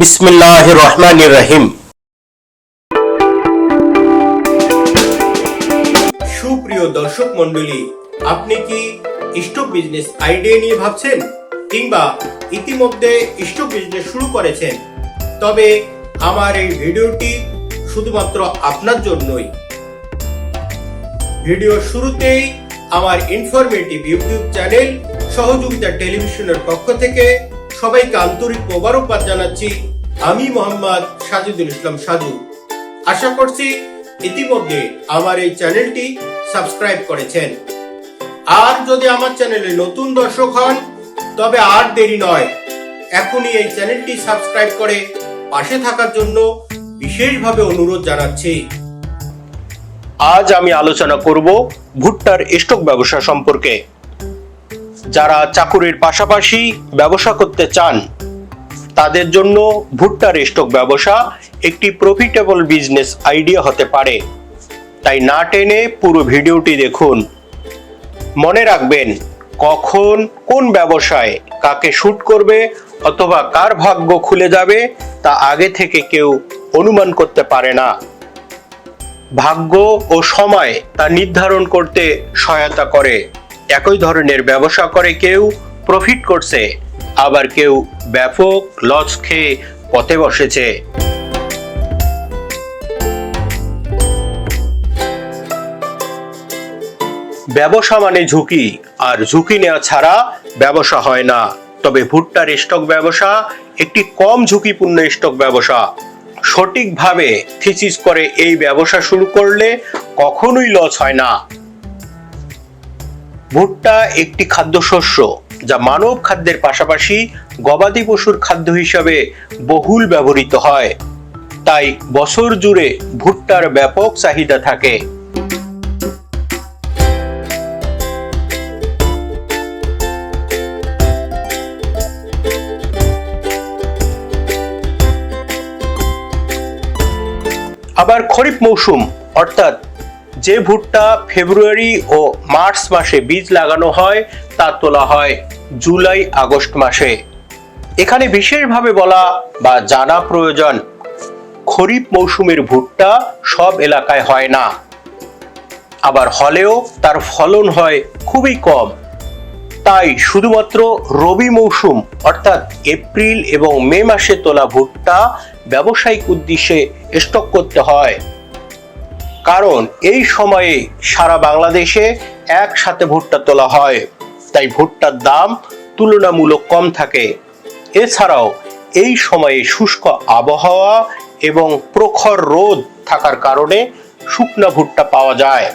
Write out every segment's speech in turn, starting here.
বিসমিল্লাহ রহমান রহিম। সুপ্রিয় দর্শক মন্ডলী আপনি কি স্টক বিজনেস আইডিয়া নিয়ে ভাবছেন কিংবা ইতিমধ্যে স্টক বিজনেস শুরু করেছেন? তবে আমার এই ভিডিওটি শুধুমাত্র আপনার জন্যই। ভিডিও শুরুতেই আমার ইনফরমেটিভ ইউটিউব চ্যানেল সহযোগিতা টেলিভিশনের পক্ষ থেকে সবাইকে আন্তরিক মোবারকবাদ জানাচ্ছি। আমি মোহাম্মদ সাজিদুল ইসলাম সাজু আশা করছি ইতিমধ্যে আমার এই চ্যানেলটি সাবস্ক্রাইব করেছেন। আর যদি আমার চ্যানেলে নতুন দর্শক হন, তবে আর দেরি নয়, এখনই এই চ্যানেলটি সাবস্ক্রাইব করে পাশে থাকার জন্য বিশেষভাবে অনুরোধ জানাচ্ছি। আজ আমি আলোচনা করব ভুট্টার স্টক ব্যবসা সম্পর্কে। যারা চাকুরির পাশাপাশি ব্যবসা করতে চান তাদের জন্য ভুট্টার স্টক ব্যবসা একটি প্রফিটেবল বিজনেস আইডিয়া হতে পারে। তাই না টেনে পুরো ভিডিওটি দেখুন। মনে রাখবেন, কখন, কোন ব্যবসায় কাকে শুট করবে অথবা কার ভাগ্য খুলে যাবে তা আগে থেকে কেউ অনুমান করতে পারে না। ভাগ্য ও সময় তা নির্ধারণ করতে সহায়তা করে। একই ধরনের ব্যবসা করে কেউ প্রফিট করছে। আবার কেউ ব্যাপক লস খেয়ে পথে বসেছে। ব্যবসা মানে ঝুঁকি, আর ঝুঁকি নেওয়া ছাড়া ব্যবসা হয় না। তবে ভুট্টার স্টক ব্যবসা একটি কম ঝুঁকিপূর্ণ স্টক ব্যবসা। সঠিকভাবে থিসিস করে এই ব্যবসা শুরু করলে কখনোই লস হয় না। ভুট্টা একটি খাদ্যশস্য যা মানব খাদ্যের পাশাপাশি গবাদি পশুর খাদ্য হিসাবে বহুল ব্যবহৃত হয়। তাই বছর জুড়ে ভুট্টার ব্যাপক চাহিদা থাকে। আবার খরিফ মৌসুম, অর্থাৎ যে ভুট্টা ফেব্রুয়ারি ও মার্চ মাসে বীজ লাগানো হয়, তা তোলা হয় জুলাই আগস্ট মাসে। এখানে বিশেষভাবে বলা বা জানা প্রয়োজন, খরিফ মৌসুমের ভুট্টা সব এলাকায় হয় না। আবার হলেও তার ফলন হয় খুবই কম। তাই শুধুমাত্র রবি মৌসুম, অর্থাৎ এপ্রিল এবং মে মাসে তোলা ভুট্টা ব্যবসায়িক উদ্দেশ্যে স্টক করতে হয়। কারণ এই সময়ে সারা বাংলাদেশে একসাথে ভুট্টা তোলা হয়। তাই ভুট্টার দাম তুলনামূলক কম থাকে। এছাড়াও এই সময়ে শুষ্ক আবহাওয়া এবং প্রখর রোদ থাকার কারণে শুকনা ভুট্টা পাওয়া যায়।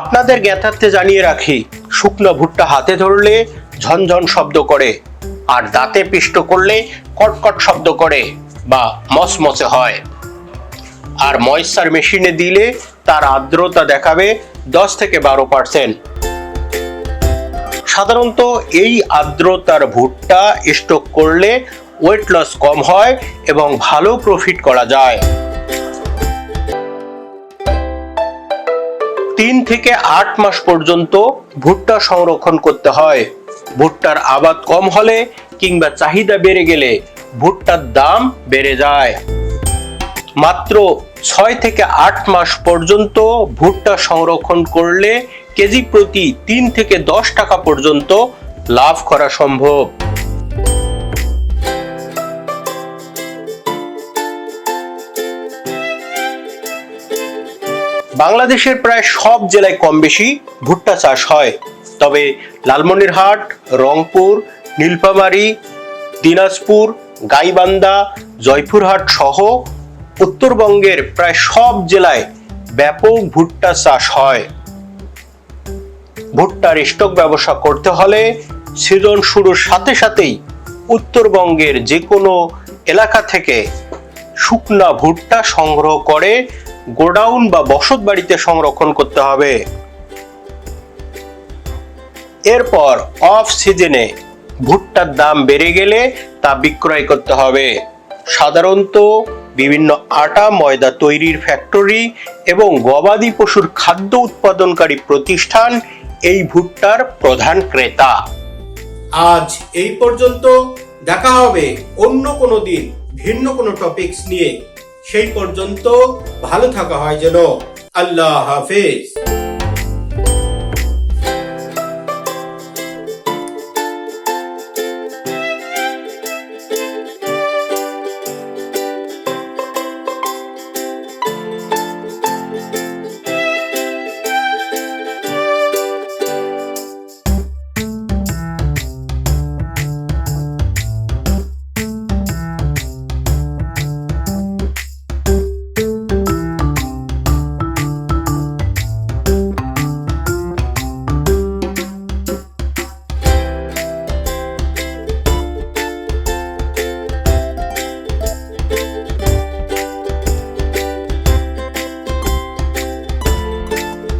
আপনাদের জ্ঞাতার্থে জানিয়ে রাখি, শুকনো ভুট্টা হাতে ধরলে ঝনঝন শব্দ করে, আর দাঁতে পিষ্ট করলে কটকট শব্দ করে বা মচমচে হয়। আর ময়েশ্চার মেশিনে দিলে তার আর্দ্রতা দেখাবে দশ থেকে বারো পার্সেন্ট। সাধারণত এই আর্দ্রতার ভুট্টা স্টক করলে ওয়েট লস কম হয় এবং ভালো প্রফিট করা যায়। তিন থেকে আট মাস পর্যন্ত ভুট্টা সংরক্ষণ করতে হয়। ভুট্টার আবাদ কম হলে কিংবা চাহিদা বেড়ে গেলে ভুট্টার দাম বেড়ে যায়। মাত্র ছয় থেকে আট মাস পর্যন্ত ভুট্টা সংরক্ষণ করলে কেজি প্রতি তিন থেকে দশ টাকা পর্যন্ত লাভ করা সম্ভব। বাংলাদেশের প্রায় সব জেলায় কম বেশি ভুট্টা চাষ হয়। তবে লালমনিরহাট, রংপুর নীলফামারী, দিনাজপুর, গাইবান্ধা, জয়পুরহাট সহ উত্তরবঙ্গের প্রায় সব জেলায় ব্যাপক ভুট্টা চাষ হয়। ভুট্টার স্টক ব্যবসা করতে হলে সিজন শুরুর সাথে সাথেই উত্তরবঙ্গের যে কোনো এলাকা থেকে শুকনা ভুট্টা সংগ্রহ করে গোডাউন বা বসত বাড়িতে সংরক্ষণ করতে হবে। এরপর অফ সিজনে ভুট্টার দাম বেড়ে গেলে তা বিক্রয় করতে হবে। সাধারণত বিভিন্ন আটা, ময়দা তৈরির ফ্যাক্টরি এবং গবাদি পশুর খাদ্য উৎপাদনকারী প্রতিষ্ঠান এই ভুট্টার প্রধান ক্রেতা। আজ এই পর্যন্ত দেখা হবে অন্য কোনো দিন ভিন্ন কোনো টপিকস নিয়ে। সেই পর্যন্ত ভালো থাকা হয় যেন। আল্লাহ হাফেজ।